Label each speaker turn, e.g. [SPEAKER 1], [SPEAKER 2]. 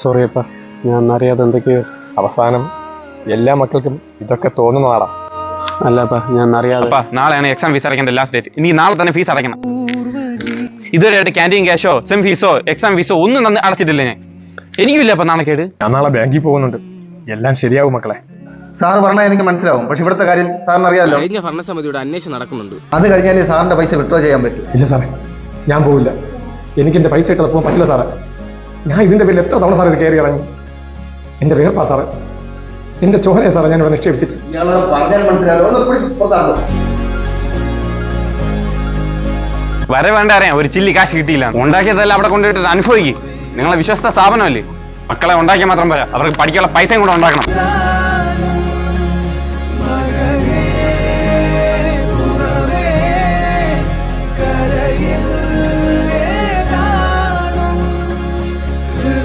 [SPEAKER 1] Sorry അപ്പ ഞാൻ അറിയാതെ എന്തൊക്കെയോ
[SPEAKER 2] അവസാനം എല്ലാ മക്കൾക്കും ഇതൊക്കെ തോന്നുന്നതാടാ.
[SPEAKER 1] അല്ല അപ്പ ഞാൻ അറിയാതെ.
[SPEAKER 3] അപ്പാ നാളെയാണ് എക്സാം ഫീസ് അടയ്ക്കേണ്ട ലാസ്റ്റ് ഡേറ്റ് ഇനി നാളെ തന്നെ ഫീസ് അടയ്ക്കണം. ഇതുവരെയായിട്ട് ക്യാന്റീൻ ക്യാഷോ സെം ഫീസോ എക്സാം ഫീസോ ഒന്നും തന്നെ അടച്ചിട്ടില്ല ഞാൻ? എനിക്കില്ല അപ്പൊ കേട്
[SPEAKER 2] ഞാൻ നാളെ ബാങ്കിൽ പോകുന്നുണ്ട്. എല്ലാം ശരിയാവും മക്കളെ.
[SPEAKER 4] സാർ പറഞ്ഞാൽ എനിക്ക് മനസ്സിലാവും. പക്ഷെ ഇവിടുത്തെ കാര്യം സാറിന് അറിയാമല്ലോ
[SPEAKER 5] കഴിഞ്ഞ ഭരണസമിതിയുടെ അന്വേഷണം നടക്കുന്നുണ്ട്.
[SPEAKER 4] അത് കഴിഞ്ഞാൽ സാറിന്റെ പൈസ വിഡ്രോ ചെയ്യാൻ പറ്റും.
[SPEAKER 2] ഇല്ല സാറേ ഞാൻ പോവില്ല. എനിക്ക് എന്റെ പൈസ ഇട്ടത് പോകാൻ പറ്റില്ല സാറേ. ഞാൻ ഇതിന്റെ പേരിൽ എത്ര തവണ സാർ ഇത് കയറി ഇറങ്ങി? എന്റെ വേർപ്പാ സാറ്. എന്റെ ചോഹനെ സാറേ ഞാൻ ഇവിടെ നിക്ഷേപിച്ചിട്ട്
[SPEAKER 3] വരെ വേണ്ട അറിയാം. ഒരു ചില്ലി കാശ് കിട്ടിയില്ല. ഉണ്ടാക്കിയതെല്ലാം അവിടെ കൊണ്ടുപോയിട്ട് അനുഭവിക്കും. നിങ്ങളെ വിശ്വസ്ത സ്ഥാപനമല്ലേ? മക്കളെ ഉണ്ടാക്കിയാൽ മാത്രം പോരാ. അവർക്ക് പഠിക്കാനുള്ള പൈസയും കൂടെ ഉണ്ടാക്കണം.